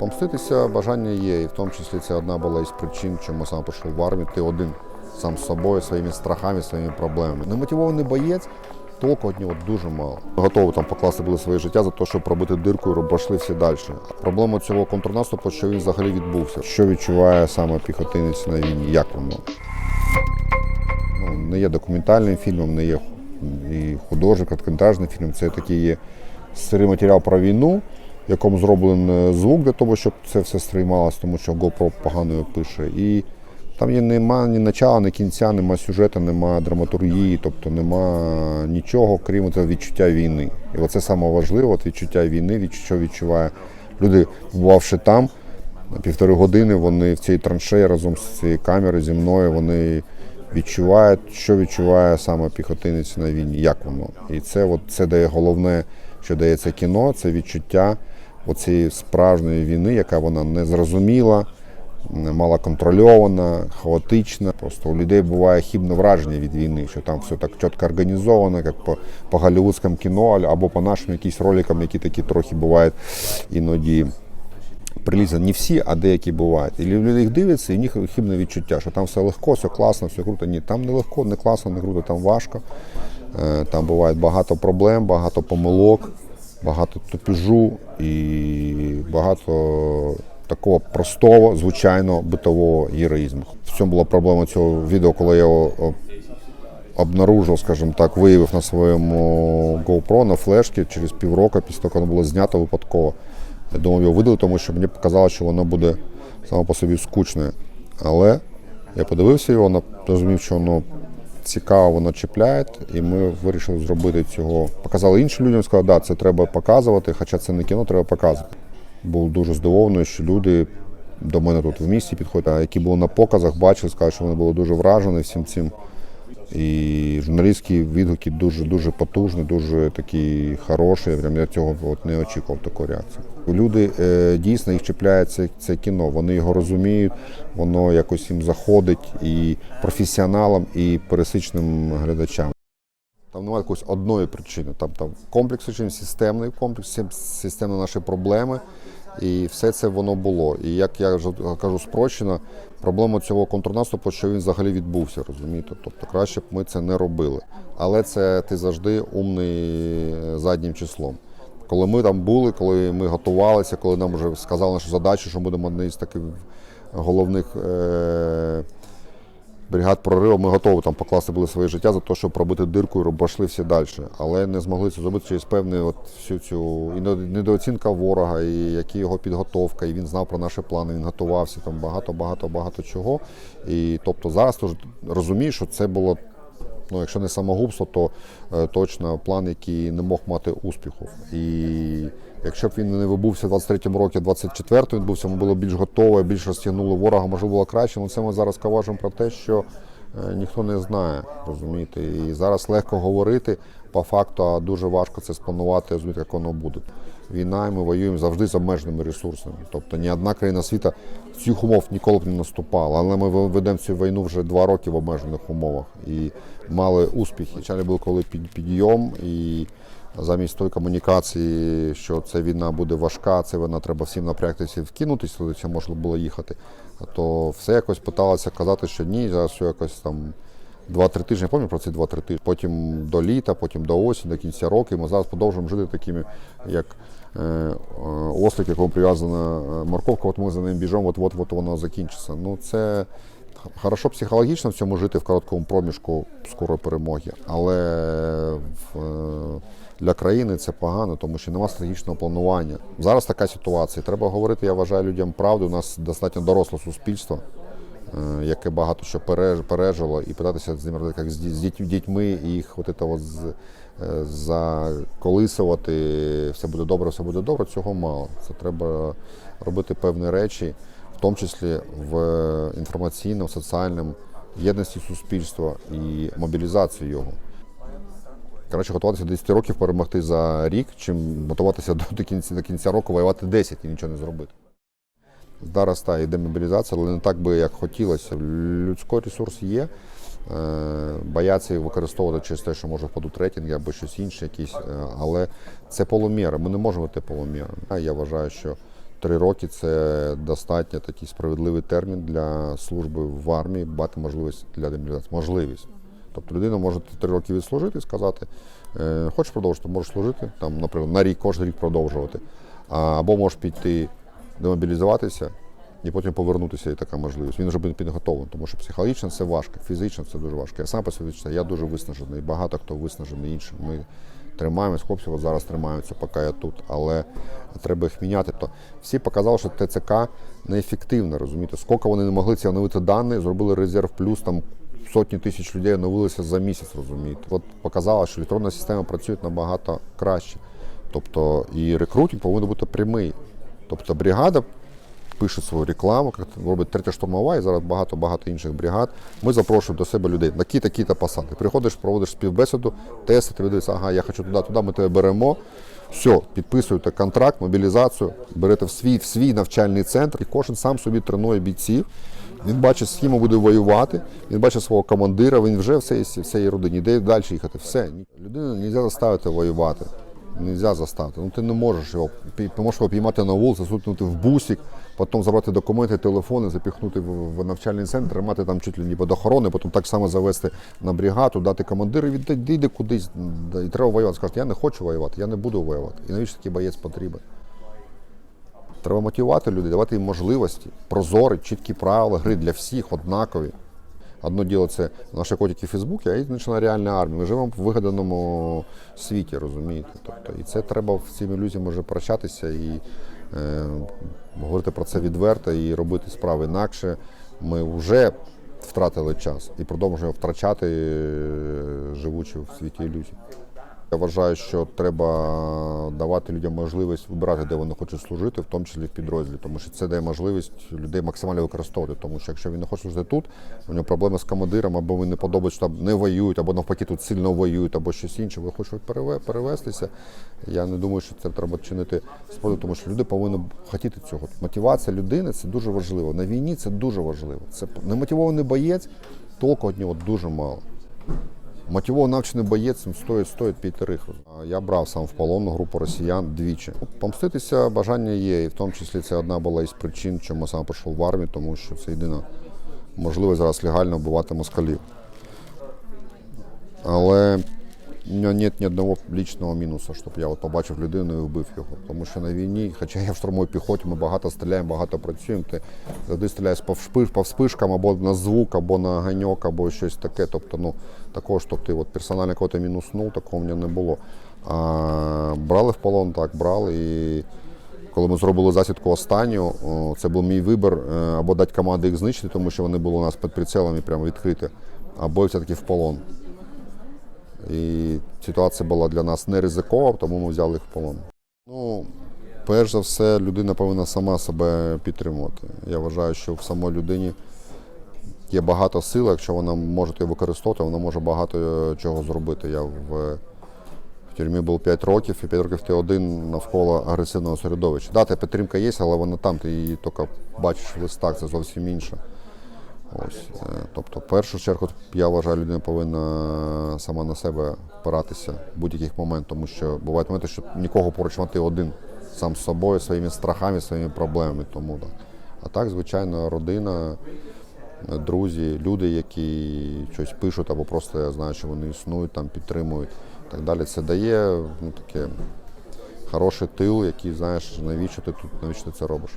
Помститися бажання є, і в тому числі це одна була із причин, чому сам пішов в армію. Ти один сам з собою, своїми страхами, своїми проблемами. Немотивований боєць, толку від нього дуже мало. Готові там покласти були своє життя за те, щоб пробити дирку і пішли всі далі. Проблема цього контрнаступу, що він взагалі відбувся. Що відчуває саме піхотинець на війні? Як воно? Ну, не є документальним фільмом, не є і художник, короткометражний фільм. Це такий є сирий матеріал про війну, в якому зроблений звук для того, щоб це все сприймалося, тому що GoPro погано пише. І там є нема ні начала, ні кінця, нема сюжету, нема драматургії, тобто нема нічого, крім цього відчуття війни. І оце саме важливо, відчуття війни, що відчуває люди, бувавши там. Півтори години вони в цій траншеї разом з цією камерою зі мною вони відчувають, що відчуває саме піхотинець на війні, як воно. І це, от, це дає головне, що дає це кіно, це відчуття оцієї справжньої війни, яка вона незрозуміла, малоконтрольована, хаотична. Просто у людей буває хібне враження від війни, що там все так чітко організовано, як по, по голлівудському кіно або по нашим якісь роликам, які такі трохи бувають іноді прилізані. Не всі, а деякі бувають. І люди їх дивляться, і в них хібне відчуття, що там все легко, все класно, все круто. Ні, там не легко, не класно, не круто, там важко. Е, Там буває багато проблем, багато помилок, багато тупіжу і багато такого простого, звичайного битового героїзму. В цьому була проблема цього відео, коли я його обнаружив, скажімо так, виявив на своєму GoPro на флешці через півроку, після того, коли воно було знято випадково. Я думав його видалити, тому що мені показалося, що воно буде само по собі скучне. Але я подивився його, зрозумів, що воно цікаво, воно чіпляє, і ми вирішили зробити цього. Показали іншим людям, сказали, да, це треба показувати, хоча це не кіно, треба показувати. Був дуже здивований, що люди до мене тут в місті підходять, які були на показах, бачили, сказали, що вони були дуже вражені всім цим. І журналістські відгуки дуже дуже потужні, дуже такі хороші. Прям я цього от не очікував таку реакцію. Люди е, дійсно їх чіпляє це, це кіно. Вони його розуміють, воно якось їм заходить і професіоналам, і пересічним глядачам. Там немає якоїсь одної причини. Там там комплекс причин, системний комплекс, системні наші проблеми. І все це воно було. І як я вже кажу спрощено, проблема цього контрнаступу, що він взагалі відбувся, розумієте? Тобто краще б ми це не робили. Але це ти завжди умний заднім числом. Коли ми там були, коли ми готувалися, коли нам вже сказали нашу задачу, що будемо одне з таких головних. Е- бригад прориву, ми готові там покласти були своє життя за те, щоб пробити дирку і пішли всі далі. Але не змогли це зробити через певну от всю цю і недооцінка ворога, і які його підготовка, і він знав про наші плани, він готувався там багато, багато, багато чого. І тобто зараз розумію, що це було. Ну, якщо не самогубство, то е, точно план, який не мог мати успіху. І якщо б він не вибувся в 23-му році, 24-му відбувся, ми було більш готове, більш розтягнули ворога, можливо, було краще. Але це ми зараз кажемо про те, що е, ніхто не знає, розумієте. І зараз легко говорити по факту, дуже важко це спланувати, розумієте, як воно буде. Війна, ми воюємо завжди з обмеженими ресурсами. Тобто ні одна країна світу цих умов ніколи б не наступала. Але ми ведемо цю війну вже два роки в обмежених умовах і мали успіхи. Спочатку був коли під підйом і. Замість тої комунікації, що ця війна буде важка, це вона треба всім напрягтися вкинутися, коли це можна було їхати. То все якось питалося казати, що ні, зараз все якось там 2-3 тижні, я пам'ятаю про ці 2-3 тижні, потім до літа, потім до осені, до кінця року. Ми зараз продовжуємо жити такими, як е, е, ослик, якому прив'язана е, морковка, от ми за ним біжимо, от от воно закінчиться. Ну це хорошо психологічно в цьому жити в короткому проміжку скорої перемоги, але в, для країни це погано, тому що немає стратегічного планування. Зараз така ситуація. Треба говорити, я вважаю людям правду. У нас достатньо доросле суспільство яке багато що пережило, і питатися з ними робити, як з дітьми, і їх от це от е, заколисувати, все буде добре, все буде добре, цього мало. Це треба робити певні речі, в тому числі в інформаційному, соціальному єдності суспільства і мобілізації його. Краще готуватися до 10 років перемогти за рік, чим готуватися до, кінця, до кінця року, воювати 10 і нічого не зробити. Зараз та йде мобілізація, але не так би, як хотілося. Людський ресурс є. Е, Бояться їх використовувати через те, що може впадуть рейтинги або щось інше, якісь, е, але це полуміри. Ми не можемо бути полумірами. Я вважаю, що Три роки це достатньо такий справедливий термін для служби в армії, мати можливість для демобілізації. Можливість. Тобто людина може три роки відслужити і сказати, е, хочеш продовжити, можеш служити, там, наприклад, на рік, кожен рік продовжувати. Або можеш піти демобілізуватися і потім повернутися, і така можливість. Він вже буде підготовлений, тому що психологічно це важко, фізично це дуже важко. Я сам по собі я дуже виснажений, багато хто виснажений іншим. Ми тримаємось, хлопці от зараз тримаються, поки я тут, але треба їх міняти. То всі показали, що ТЦК неефективно, розумієте, скільки вони не могли ці оновити дані, зробили резерв плюс там. Сотні тисяч людей оновилися за місяць, розумієте. От показала, що електронна система працює набагато краще. Тобто і рекрутинг повинен бути прямий. Тобто бригада пише свою рекламу, робить третя штурмова і зараз багато-багато інших бригад. Ми запрошуємо до себе людей на кі такі та посади. Приходиш, проводиш співбесіду, тести, тобі дивиться, ага, я хочу туди, туди, ми тебе беремо. Все, підписуєте контракт, мобілізацію, берете в свій, в свій навчальний центр, і кожен сам собі тренує бійців. Він бачить, з ким буде воювати, він бачить свого командира, він вже все є всієї родині, йде далі їхати. Все. Людину не можна заставити воювати. Нельзя заставити. Ну ти не можеш його. Можеш його піймати на вулиці, засунути в бусик, потім забрати документи, телефони, запіхнути в, навчальний центр, тримати там чуть ли не під охорони, потім так само завести на бригаду, дати він йде кудись. І треба воювати. Скажуть, я не хочу воювати, я не буду воювати. І навіщо такий боєць потрібен? Треба мотивувати людей, давати їм можливості, прозорі, чіткі правила гри для всіх, однакові. Одно діло це наші котики в Фейсбуці, а інше реальна армія. Ми живемо в вигаданому світі, розумієте? Тобто, і це треба в цими ілюзіями вже прощатися і е, говорити про це відверто і робити справи інакше. Ми вже втратили час і продовжуємо втрачати, е, живучи в світі ілюзій. Я вважаю, що треба давати людям можливість вибирати, де вони хочуть служити, в тому числі в підрозділі, тому що це дає можливість людей максимально використовувати. Тому що якщо він не хоче служити тут, у нього проблеми з командиром, або він не подобається, що там не воюють, або навпаки тут сильно воюють, або щось інше. Ви хочете перевестися. Я не думаю, що це треба чинити спротив, тому що люди повинні хотіти цього. Мотивація людини це дуже важливо. На війні це дуже важливо. Це немотивований боєць, толку від нього дуже мало. Мотивований навчений боєць стоїть, стоїть п'ятерих. Я брав сам в полон групу росіян двічі. Помститися бажання є, і в тому числі це одна була із причин, чому сам пішов в армію, тому що це єдина можливість зараз легально вбивати москалів. Але у нього немає ні одного лічного мінусу, щоб я от побачив людину і вбив його. Тому що на війні, хоча я в штурмовій піхоті, ми багато стріляємо, багато працюємо. Ти завжди стріляєш по, вшпиш, по вспишкам або на звук, або на ганьок, або щось таке. Тобто, ну, такого, щоб ти от, персонально кого-то мінуснув, такого в мене не було. А, брали в полон, так, брали. І коли ми зробили засідку останню, це був мій вибір е, або дати команди їх знищити, тому що вони були у нас під прицелом і прямо відкриті, або все-таки в полон. І ситуація була для нас не ризикова, тому ми взяли їх в полон. Ну, перш за все, людина повинна сама себе підтримувати. Я вважаю, що в самій людині є багато сил, якщо вона може її використовувати, вона може багато е, чого зробити. Я в, в тюрмі був 5 років, і 5 років ти один навколо агресивного середовища. Да, підтримка є, але вона там, ти її тільки бачиш в листах, це зовсім інше. Ось, е, тобто, в першу чергу, я вважаю, людина повинна сама на себе впиратися в будь-яких момент, тому що бувають моменти, що нікого поруч ти один сам з собою, своїми страхами, своїми проблемами. Тому так. А так, звичайно, родина, друзі, люди, які щось пишуть або просто я знаю, що вони існують, там підтримують і так далі. Це дає ну, таке хороший тил, який знаєш, навіщо ти тут, навіщо ти це робиш.